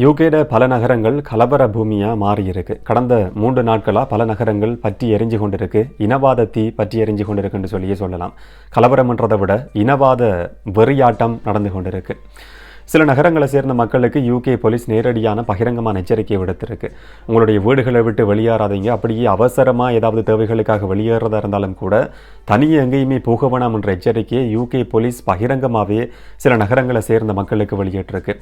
யூகேட பல நகரங்கள் கலவர பூமியாக மாறியிருக்கு. கடந்த மூன்று நாட்களாக பல நகரங்கள் பற்றி எரிஞ்சு கொண்டிருக்கு. இனவாத தீ பற்றி எரிஞ்சு கொண்டிருக்குன்னு சொல்லியே சொல்லலாம். கலவரம்ன்றதை விட இனவாத வெறியாட்டம் நடந்து கொண்டிருக்கு. சில நகரங்களை சேர்ந்த மக்களுக்கு யூகே போலீஸ் நேரடியான பகிரங்கமான எச்சரிக்கை விடுத்திருக்கு. உங்களுடைய வீடுகளை விட்டு வெளியேறாதீங்க. அப்படியே அவசரமாக ஏதாவது தேவைகளுக்காக வெளியேறதா இருந்தாலும் கூட தனியே எங்கேயுமே போக வேணாம் என்ற எச்சரிக்கையை யூகே போலீஸ் பகிரங்கமாகவே சில நகரங்களை சேர்ந்த மக்களுக்கு வெளியிட்டிருக்கு.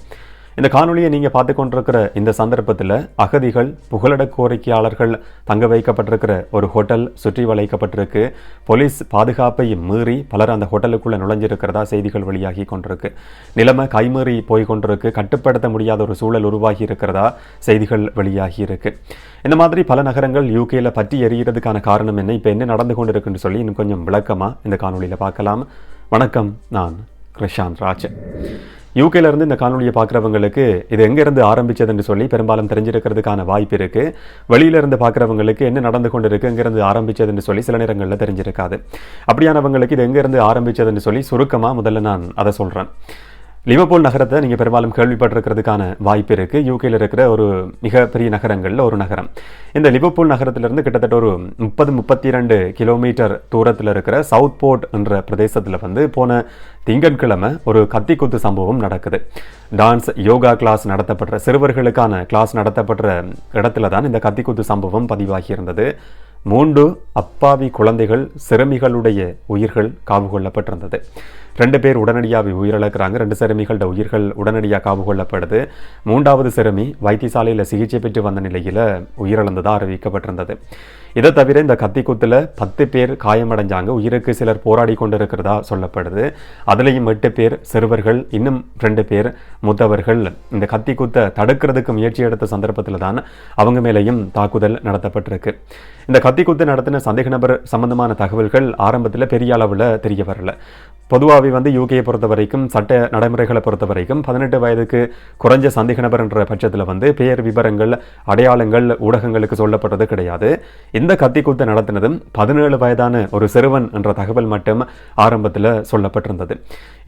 இந்த காணொலியை நீங்கள் பார்த்து கொண்டிருக்கிற இந்த சந்தர்ப்பத்தில் அகதிகள் புகலிட கோரிக்கையாளர்கள் தங்க வைக்கப்பட்டிருக்கிற ஒரு ஹோட்டல் சுற்றி வளைக்கப்பட்டிருக்கு. போலீஸ் பாதுகாப்பை மீறி பலர் அந்த ஹோட்டலுக்குள்ளே நுழைஞ்சிருக்கிறதா செய்திகள் வெளியாகி கொண்டிருக்கு. நிலைமை கைமீறி போய் கொண்டிருக்கு. கட்டுப்படுத்த முடியாத ஒரு சூழல் உருவாகி இருக்கிறதா செய்திகள் வெளியாகி இருக்கு. இந்த மாதிரி பல நகரங்கள் யூகேல பற்றி எறிகிறதுக்கான காரணம் என்ன? இப்போ என்ன நடந்து கொண்டிருக்குன்னு சொல்லி இன்னும் கொஞ்சம் விளக்கமாக இந்த காணொலியில் பார்க்கலாம். வணக்கம் நான் கிருஷாந்த் ராஜ் யூகேலேருந்து இந்த காணொலியை பார்க்குறவங்களுக்கு இது எங்கேருந்து ஆரம்பித்ததுன்னு சொல்லி பெரும்பாலும் தெரிஞ்சிருக்கிறதுக்கான வாய்ப்பு இருக்கு. வெளியில இருந்து பார்க்குறவங்களுக்கு என்ன நடந்து கொண்டு இருக்குது எங்கேருந்து ஆரம்பிச்சதுன்னு சொல்லி சில நேரங்களில் தெரிஞ்சிருக்காது. அப்படியானவங்களுக்கு இது எங்கேருந்து ஆரம்பித்ததுன்னு சொல்லி சுருக்கமாக முதல்ல நான் அதை சொல்கிறேன் லிவர்பூல் நகரத்தை நீங்கள் பெரும்பாலும் கேள்விப்பட்டிருக்கிறதுக்கான வாய்ப்பு இருக்குது யூகேயில் இருக்கிற ஒரு மிகப்பெரிய நகரங்களில் ஒரு நகரம். இந்த லிவர்பூல் நகரத்திலிருந்து கிட்டத்தட்ட ஒரு முப்பது முப்பத்தி ரெண்டு கிலோமீட்டர் தூரத்தில் இருக்கிற சவுத் போர்ட் என்ற பிரதேசத்தில் வந்து போன திங்கட்கிழமை ஒரு கத்தி குத்து சம்பவம் நடக்குது. டான்ஸ் யோகா கிளாஸ் நடத்தப்படுற சிறுவர்களுக்கான கிளாஸ் நடத்தப்படுற இடத்துல தான் இந்த கத்திக்குத்து சம்பவம் பதிவாகி இருந்தது. மூன்று அப்பாவி குழந்தைகள் சிறுமிகளுடைய உயிர்கள் காவு கொள்ளப்பட்டிருந்தது. ரெண்டு பேர் உடனடியாக உயிரிழக்கிறாங்க. ரெண்டு சிறுமிகளோட உயிர்கள் உடனடியாக காவு கொள்ளப்படுது. மூன்றாவது சிறுமி வைத்தியசாலையில் சிகிச்சை பெற்று வந்த நிலையில் உயிரிழந்ததாக அறிவிக்கப்பட்டிருந்தது. இதை தவிர இந்த கத்திக்குத்தில் பத்து பேர் காயமடைஞ்சாங்க. உயிருக்கு சிலர் போராடி கொண்டு இருக்கிறதா சொல்லப்படுது. அதுலேயும் எட்டு பேர் சிறுவர்கள் இன்னும் ரெண்டு பேர் மூத்தவர்கள். இந்த கத்திக்குத்தை தடுக்கிறதுக்கு முயற்சி எடுத்த சந்தர்ப்பத்தில் தான் அவங்க மேலேயும் தாக்குதல் நடத்தப்பட்டிருக்கு. இந்த கத்திக்குத்து நடத்தின சந்தேக நபர் சம்பந்தமான தகவல்கள் ஆரம்பத்தில் பெரிய அளவில் தெரிய வரல. பொதுவாகவே வந்து யூகேயை பொறுத்த வரைக்கும் சட்ட நடைமுறைகளை பொறுத்த வரைக்கும் பதினெட்டு வயதுக்கு குறைஞ்ச சந்தேக நபர் என்ற பட்சத்தில் வந்து பெயர் விவரங்கள் அடையாளங்கள் ஊடகங்களுக்கு சொல்லப்பட்டது கிடையாது. இந்த கத்திக்குத்தை நடத்தினதும் பதினேழு வயதான ஒரு சிறுவன் என்ற தகவல் மட்டும் ஆரம்பத்தில் சொல்லப்பட்டிருந்தது.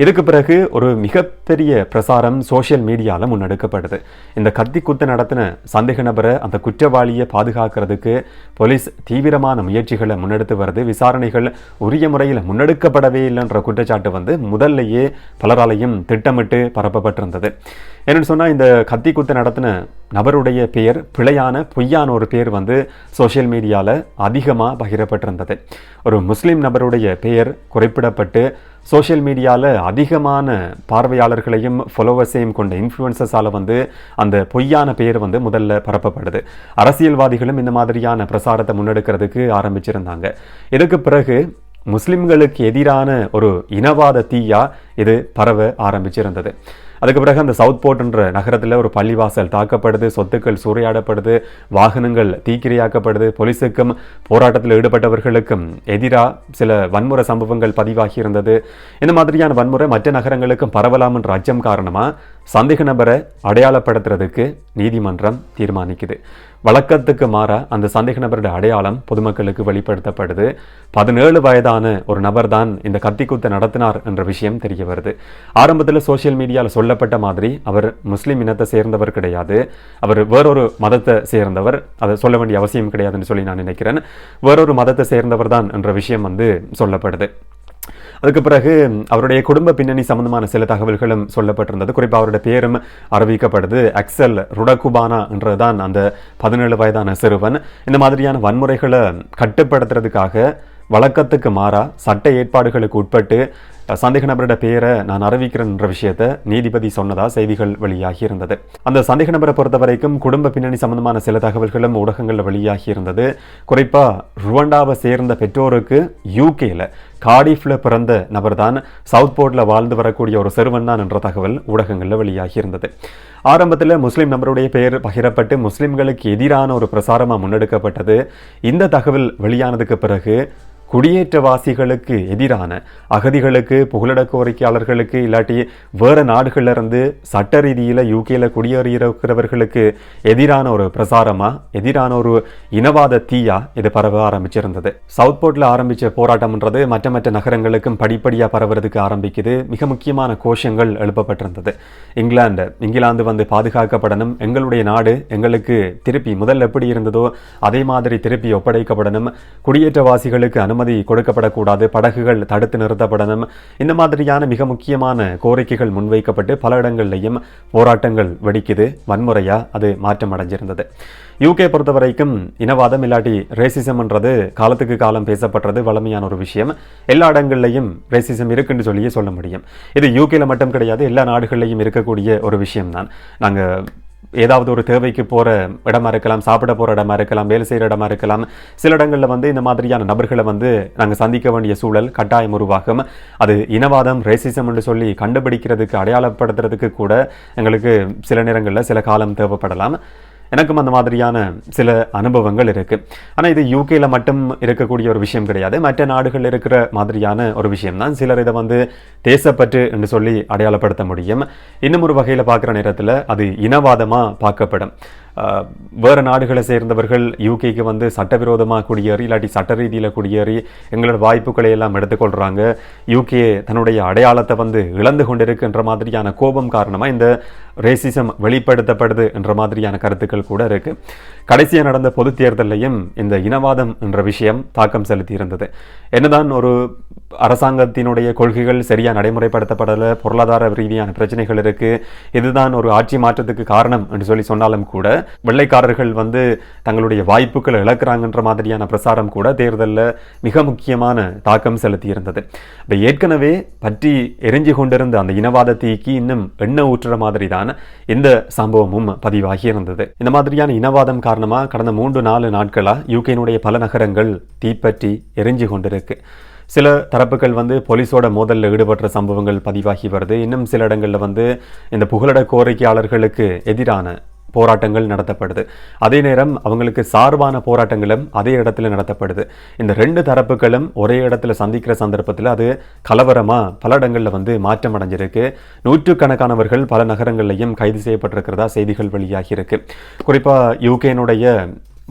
இதுக்கு பிறகு ஒரு மிக மிகப்பெரிய பிரசாரம் சோஷியல் மீடியாவில் முன்னெடுக்கப்படுது. இந்த கத்திக்குத்து நடத்தின சந்தேக நபரை அந்த குற்றவாளியை பாதுகாக்கிறதுக்கு போலீஸ் தீவிரமான முயற்சிகளை முன்னெடுத்து வருது. விசாரணைகள் உரிய முறையில் முன்னெடுக்கப்படவே இல்லைன்ற குற்றச்சாட்டு வந்து முதல்லையே பலராலையும் திட்டமிட்டு பரப்பப்பட்டிருந்தது. என்னென்னு சொன்னால் இந்த கத்தி குத்து நடத்தின நபருடைய பெயர் பிழையான பொய்யான ஒரு பேர் வந்து சோஷியல் மீடியாவில் அதிகமாக பகிரப்பட்டிருந்தது. ஒரு முஸ்லீம் நபருடைய பெயர் குறிப்பிடப்பட்டு சோஷியல் மீடியாவில் அதிகமான பார்வையாளர்களையும் ஃபாலோவர்ஸையும் கொண்ட இன்ஃப்ளூயன்சஸால் வந்து அந்த பொய்யான பெயர் வந்து முதல்ல பரப்பப்படுது. அரசியல்வாதிகளும் இந்த மாதிரியான பிரசாரத்தை முன்னெடுக்கிறதுக்கு ஆரம்பிச்சிருந்தாங்க. இதுக்கு பிறகு முஸ்லிம்களுக்கு எதிரான ஒரு இனவாத தீயா இது பரவ ஆரம்பிச்சிருந்தது. அதுக்கு பிறகு அந்த சவுத் போர்ட்ன்ற நகரத்தில் ஒரு பள்ளிவாசல் தாக்கப்படுது சொத்துக்கள் சூறையாடப்படுது வாகனங்கள் தீக்கிரையாக்கப்படுது போலீஸுக்கும் போராட்டத்தில் ஈடுபட்டவர்களுக்கும் எதிராக சில வன்முறை சம்பவங்கள் பதிவாகி இருந்தது. இந்த மாதிரியான வன்முறை மற்ற நகரங்களுக்கும் பரவலாம் என்ற அச்சம் காரணமாக சந்தேக நபரை அடையாளப்படுத்துறதுக்கு நீதிமன்றம் தீர்மானிக்குது. வழக்கத்துக்கு மாறா அந்த சந்தேக நபருடைய அடையாளம் பொதுமக்களுக்கு வெளிப்படுத்தப்படுது. பதினேழு வயதான ஒரு நபர் தான் இந்த கத்திக்குத்தை நடத்தினார் என்ற விஷயம் தெரிய வருது. ஆரம்பத்தில் சோசியல் மீடியாவில் சொல்லப்பட்ட மாதிரி அவர் முஸ்லீம் இனத்தை சேர்ந்தவர் கிடையாது. அவர் வேறொரு மதத்தை சேர்ந்தவர். அதை சொல்ல வேண்டிய அவசியம் கிடையாதுன்னு சொல்லி நான் நினைக்கிறேன். வேறொரு மதத்தை சேர்ந்தவர் தான் என்ற விஷயம் வந்து சொல்லப்படுது. அதுக்கு பிறகு அவருடைய குடும்ப பின்னணி சம்பந்தமான சில தகவல்களும் சொல்லப்பட்டிருந்தது. குறிப்பாக அவருடைய பேரும் அறிவிக்கப்படுது. அக்சல் ருடகுபானா என்றதான் அந்த பதினேழு வயதான சிறுவன். இந்த மாதிரியான வன்முறைகளை கட்டுப்படுத்துறதுக்காக வழக்கத்துக்கு மாறா சட்ட ஏற்பாடுகளுக்கு உட்பட்டு சந்தேக நபரோட பெயரை நான் அறிவிக்கிறேன்ற விஷயத்தை நீதிபதி சொன்னதா செய்திகள் வெளியாகி இருந்தது. அந்த சந்தேக நபரை பொறுத்த வரைக்கும் குடும்ப பின்னணி சம்பந்தமான சில தகவல்களும் ஊடகங்களில் வெளியாகி இருந்தது. குறிப்பாக ருவண்டாவை சேர்ந்த பெற்றோருக்கு யூகேல காடிஃப்ல பிறந்த நபர் தான் சவுத் போர்ட்ல வாழ்ந்து வரக்கூடிய ஒரு சிறுவன் தான் என்ற தகவல் ஊடகங்களில் வெளியாகி இருந்தது. ஆரம்பத்தில் முஸ்லீம் நபருடைய பெயர் பகிரப்பட்டு முஸ்லீம்களுக்கு எதிரான ஒரு பிரசாரமாக முன்னெடுக்கப்பட்டது. இந்த தகவல் வெளியானதுக்கு பிறகு குடியேற்றவாசிகளுக்கு எதிரான அகதிகளுக்கு புகலிட கோரிக்கையாளர்களுக்கு இல்லாட்டி வேறு நாடுகளிலிருந்து சட்ட ரீதியில் யூகேயில் குடியேறியிருக்கிறவர்களுக்கு எதிரான ஒரு பிரசாரமாக எதிரான ஒரு இனவாத தீயா இது பரவ ஆரம்பிச்சிருந்தது. சவுத் போர்ட்டில் ஆரம்பித்த போராட்டம்ன்றது மற்ற மற்ற நகரங்களுக்கும் படிப்படியாக பரவுறதுக்கு ஆரம்பிக்குது. மிக முக்கியமான கோஷங்கள் எழுப்பப்பட்டிருந்தது. இங்கிலாந்து இங்கிலாந்து வந்து பாதுகாக்கப்படணும். எங்களுடைய நாடு எங்களுக்கு திருப்பி முதல் எப்படி இருந்ததோ அதே மாதிரி திருப்பி ஒப்படைக்கப்படணும். குடியேற்றவாசிகளுக்கு அனுமதி கொடுக்கப்படக்கூடாது படகுகள் தடுத்து நிறுத்தப்படணும். இந்த மாதிரியான மிக முக்கியமான கோரிக்கைகள் முன்வைக்கப்பட்டு பல இடங்கள்லையும் போராட்டங்கள் வெடிக்குது. வன்முறையா அது மாற்றம் அடைஞ்சிருந்தது யூகே பொறுத்த வரைக்கும் இனவாதம் இல்லாட்டி ரேசிசம்ன்றது காலத்துக்கு காலம் பேசப்படுறது வளமையான ஒரு விஷயம். எல்லா இடங்கள்லையும் ரேசிசம் இருக்குன்னு சொல்லியே சொல்ல முடியும். இது யூகேல மட்டும் கிடையாது எல்லா நாடுகள்லையும் இருக்கக்கூடிய ஒரு விஷயம் தான் நாங்கள் ஏதாவது ஒரு தேவைக்கு போகிற இடமா இருக்கலாம் சாப்பிட போகிற இடமா இருக்கலாம் வேலை செய்கிற இடமா இருக்கலாம் சில இடங்களில் வந்து இந்த மாதிரியான நபர்களை வந்து நாங்கள் சந்திக்க வேண்டிய சூழல் கட்டாயம் உருவாகும். அது இனவாதம் ரேசிசம் என்று சொல்லி கண்டுபிடிக்கிறதுக்கு அடையாளப்படுத்துறதுக்கு கூட எங்களுக்கு சில நேரங்களில் சில காலம் தேவைப்படலாம். எனக்கும் அந்த மாதிரியான சில அனுபவங்கள் இருக்கு. ஆனா இது யூகேயில் மட்டும் இருக்கக்கூடிய ஒரு விஷயம் கிடையாது. மற்ற நாடுகள் இருக்கிற மாதிரியான ஒரு விஷயம் தான். சிலர் இதை வந்து தேசப்பற்று என்று சொல்லி அடையாளப்படுத்த முடியும். இன்னும் ஒரு வகையில் பார்க்குற நேரத்தில் அது இனவாதமா பார்க்கப்படும். வேறு நாடுகளை சேர்ந்தவர்கள் யூகேக்கு வந்து சட்டவிரோதமாக குடியேறி இல்லாட்டி சட்ட ரீதியில் குடியேறி எங்களோட வாய்ப்புகளை எல்லாம் எடுத்துக்கொள்கிறாங்க யூகே தன்னுடைய அடையாளத்தை வந்து இழந்து கொண்டிருக்கின்ற மாதிரியான கோபம் காரணமாக இந்த ரேசிசம் வெளிப்படுத்தப்படுது என்ற மாதிரியான கருத்துக்கள் கூட இருக்குது கடைசியாக நடந்த பொது தேர்தலையும் இந்த இனவாதம் என்ற விஷயம் தாக்கம் செலுத்தி இருந்தது என்னதான் ஒரு அரசாங்கத்தினுடைய கொள்கைகள் சரியா நடைமுறைப்படுத்தப்படலை பொருளாதார ரீதியான பிரச்சனைகள் இருக்கு இதுதான் ஒரு ஆட்சி மாற்றத்துக்கு காரணம் என்று சொல்லி சொன்னாலும் கூட வெள்ளைக்காரர்கள் வந்து தங்களுடைய வாய்ப்புகளை இழக்கிறாங்கன்ற மாதிரியான பிரசாரம் கூட தேர்தலில் மிக முக்கியமான தாக்கம் செலுத்தி இருந்தது இப்போ ஏற்கனவே பற்றி எரிஞ்சு கொண்டிருந்த அந்த இனவாத தீக்கு இன்னும் எண்ணெய் ஊற்றுற மாதிரி தான் இந்த சம்பவமும் பதிவாகி இருந்தது. இந்த மாதிரியான இனவாதம் காரணமாக கடந்த மூன்று நாலு நாட்களாக யூகேனுடைய பல நகரங்கள் தீப்பற்றி எரிஞ்சு கொண்டிருக்கு. சில தரப்புகள் வந்து போலீஸோட மோதலில் ஈடுபட்ட சம்பவங்கள் பதிவாகி வருது. இன்னும் சில இடங்களில் வந்து இந்த புகலிட கோரிக்கையாளர்களுக்கு எதிரான போராட்டங்கள் நடத்தப்படுது. அதே நேரம் அவங்களுக்கு சார்பான போராட்டங்களும் அதே இடத்துல நடத்தப்படுது. இந்த ரெண்டு தரப்புகளும் ஒரே இடத்துல சந்திக்கிற சந்தர்ப்பத்தில் அது கலவரமாக பல இடங்களில் வந்து மாற்றம் அடைஞ்சிருக்கு நூற்றுக்கணக்கானவர்கள் பல நகரங்கள்லையும் கைது செய்யப்பட்டிருக்கிறதா செய்திகள் வெளியாகி இருக்கு குறிப்பா யூகேனுடைய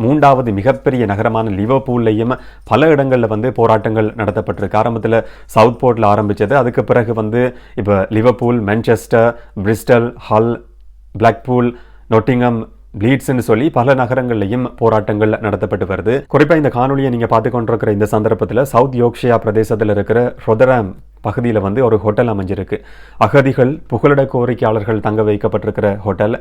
மூன்றாவது மிகப்பெரிய நகரமான லிவர்பூல்லையும் பல இடங்களில் வந்து போராட்டங்கள் நடத்தப்பட்டிருக்கு. ஆரம்பத்தில் சவுத் போர்ட்டில் ஆரம்பித்தது அதுக்கு பிறகு வந்து இப்போ Liverpool Manchester Bristol Hull Blackpool Nottingham பிளீட்ஸ்ன்னு சொல்லி பல நகரங்கள்லையும் போராட்டங்கள் நடத்தப்பட்டு வருது. குறிப்பாக இந்த காணொலியை நீங்கள் பார்த்து கொண்டிருக்கிற இந்த சந்தர்ப்பத்தில் சவுத் யோக்ஷியா பிரதேசத்தில் இருக்கிற ரொதராம் பகுதியில் வந்து ஒரு ஹோட்டல் அமைஞ்சிருக்கு. அகதிகள் புகலிட கோரிக்கையாளர்கள் தங்க வைக்கப்பட்டிருக்கிற ஹோட்டல்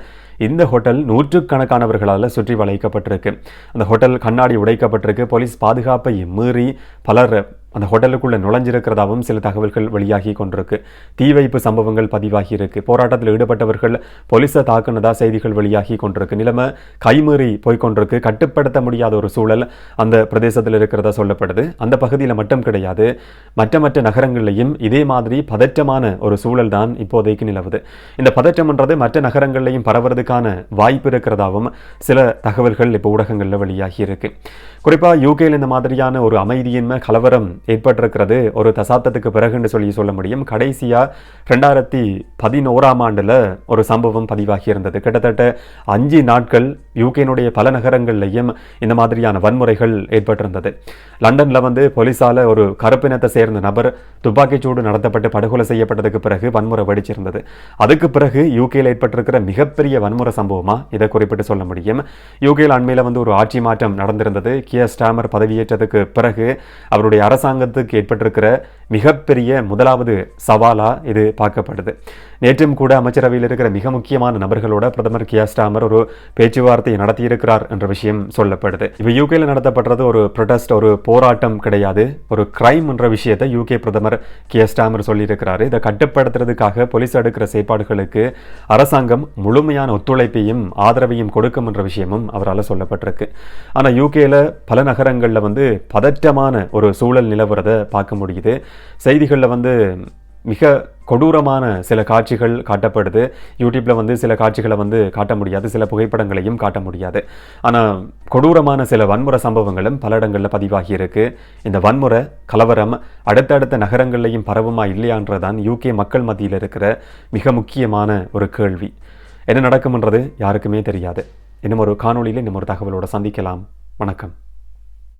இந்த ஹோட்டல் நூற்றுக்கணக்கானவர்களால் சுற்றி வளைக்கப்பட்டிருக்கு. அந்த ஹோட்டல் கண்ணாடி உடைக்கப்பட்டிருக்கு. போலீஸ் பாதுகாப்பை மீறி பலர் அந்த ஹோட்டலுக்குள்ளே நுழைஞ்சிருக்கிறதாவும் சில தகவல்கள் வெளியாகி கொண்டிருக்கு. தீ வைப்பு சம்பவங்கள் பதிவாகி இருக்கு. போராட்டத்தில் ஈடுபட்டவர்கள் போலீஸை தாக்குனதா செய்திகள் வெளியாகி கொண்டிருக்கு. நிலைமை கைமீறி போய்கொண்டிருக்கு கட்டுப்படுத்த முடியாத ஒரு சூழல் அந்த பிரதேசத்தில் இருக்கிறதா சொல்லப்படுது. அந்த பகுதியில் மட்டும் கிடையாது. மற்ற மற்ற நகரங்கள்லையும் இதே மாதிரி பதற்றமான ஒரு சூழல் தான் இப்போதைக்கு நிலவுது. இந்த பதற்றம்ன்றது மற்ற நகரங்கள்லையும் பரவுறதுக்கான வாய்ப்பு இருக்கிறதாவும் சில தகவல்கள் இப்போ ஊடகங்களில் வெளியாகி இருக்கு. குறிப்பாக யூகேயில் இந்த மாதிரியான ஒரு அமைதியின்மை கலவரம் ஏற்பட்டிருக்கிறது. ஒரு தசாப்தத்துக்கு பிறகுன்னு சொல்லி சொல்ல முடியும். கடைசியா ரெண்டாயிரத்தி பதினோராம் ஆண்டுல ஒரு சம்பவம் பதிவாகி இருந்தது கிட்டத்தட்ட அஞ்சு நாட்கள் யூகேனுடைய பல நகரங்கள்லையும் இந்த மாதிரியான வன்முறைகள் ஏற்பட்டிருந்தது. லண்டன்ல வந்து போலீஸால் ஒரு கருப்பினத்தை சேர்ந்த நபர் துப்பாக்கிச்சூடு நடத்தப்பட்டு படுகொலை செய்யப்பட்டதுக்கு பிறகு வன்முறை வெடிச்சிருந்தது. அதுக்கு பிறகு யூகேயில் ஏற்பட்டிருக்கிற மிகப்பெரிய வன்முறை சம்பவமா இதை குறிப்பிட்டு சொல்ல முடியும். யூகேயில் அண்மையில் வந்து ஒரு ஆட்சி மாற்றம் நடந்திருந்தது. கியஸ்டாமர் பதவியேற்றதுக்கு பிறகு அவருடைய அரசாங்கத்துக்கு ஏற்பட்டிருக்கிற மிகப்பெரிய முதலாவது சவாலா இது பார்க்கப்படுது நேற்றும் கூட அமைச்சரவையில் இருக்கிற மிக முக்கியமான நபர்களோட பிரதமர் கியாஸ்டாமர் ஒரு பேச்சுவார்த்தை நடத்தியிருக்கிறார் என்ற விஷயம் சொல்லப்படுது. இப்போ யூகேல நடத்தப்படுறது ஒரு ப்ரொடெஸ்ட் ஒரு போராட்டம் கிடையாது. ஒரு கிரைம் என்ற விஷயத்தை யூகே பிரதமர் கியர் ஸ்டாமர் சொல்லியிருக்கிறாரு. இதை கட்டுப்படுத்துறதுக்காக போலீஸ் எடுக்கிற செயற்பாடுகளுக்கு அரசாங்கம் முழுமையான ஒத்துழைப்பையும் ஆதரவையும் கொடுக்கும் என்ற விஷயமும் அவரால் சொல்லப்பட்டிருக்கு. ஆனால் யூகேல பல நகரங்களில் வந்து பதற்றமான ஒரு சூழல் நிலவுறதை பார்க்க முடியுது. செய்திகளில் வந்து மிக கொடூரமான சில காட்சிகள் காட்டப்படுது. யூடியூப்பில் வந்து சில காட்சிகளை வந்து காட்ட முடியாது. சில புகைப்படங்களையும் காட்ட முடியாது. ஆனால் கொடூரமான சில வன்முறை சம்பவங்களும் பல இடங்களில் பதிவாகி இருக்கு. இந்த வன்முறை கலவரம் அடுத்தடுத்த நகரங்கள்லையும் பரவுமா இல்லையான்றதான் யூகே மக்கள் மத்தியில் இருக்கிற மிக முக்கியமான ஒரு கேள்வி. என்ன நடக்கும்ன்றது யாருக்குமே தெரியாது. இன்னும் ஒரு காணொலியில் இன்னும் ஒரு தகவலோடு சந்திக்கலாம். வணக்கம்.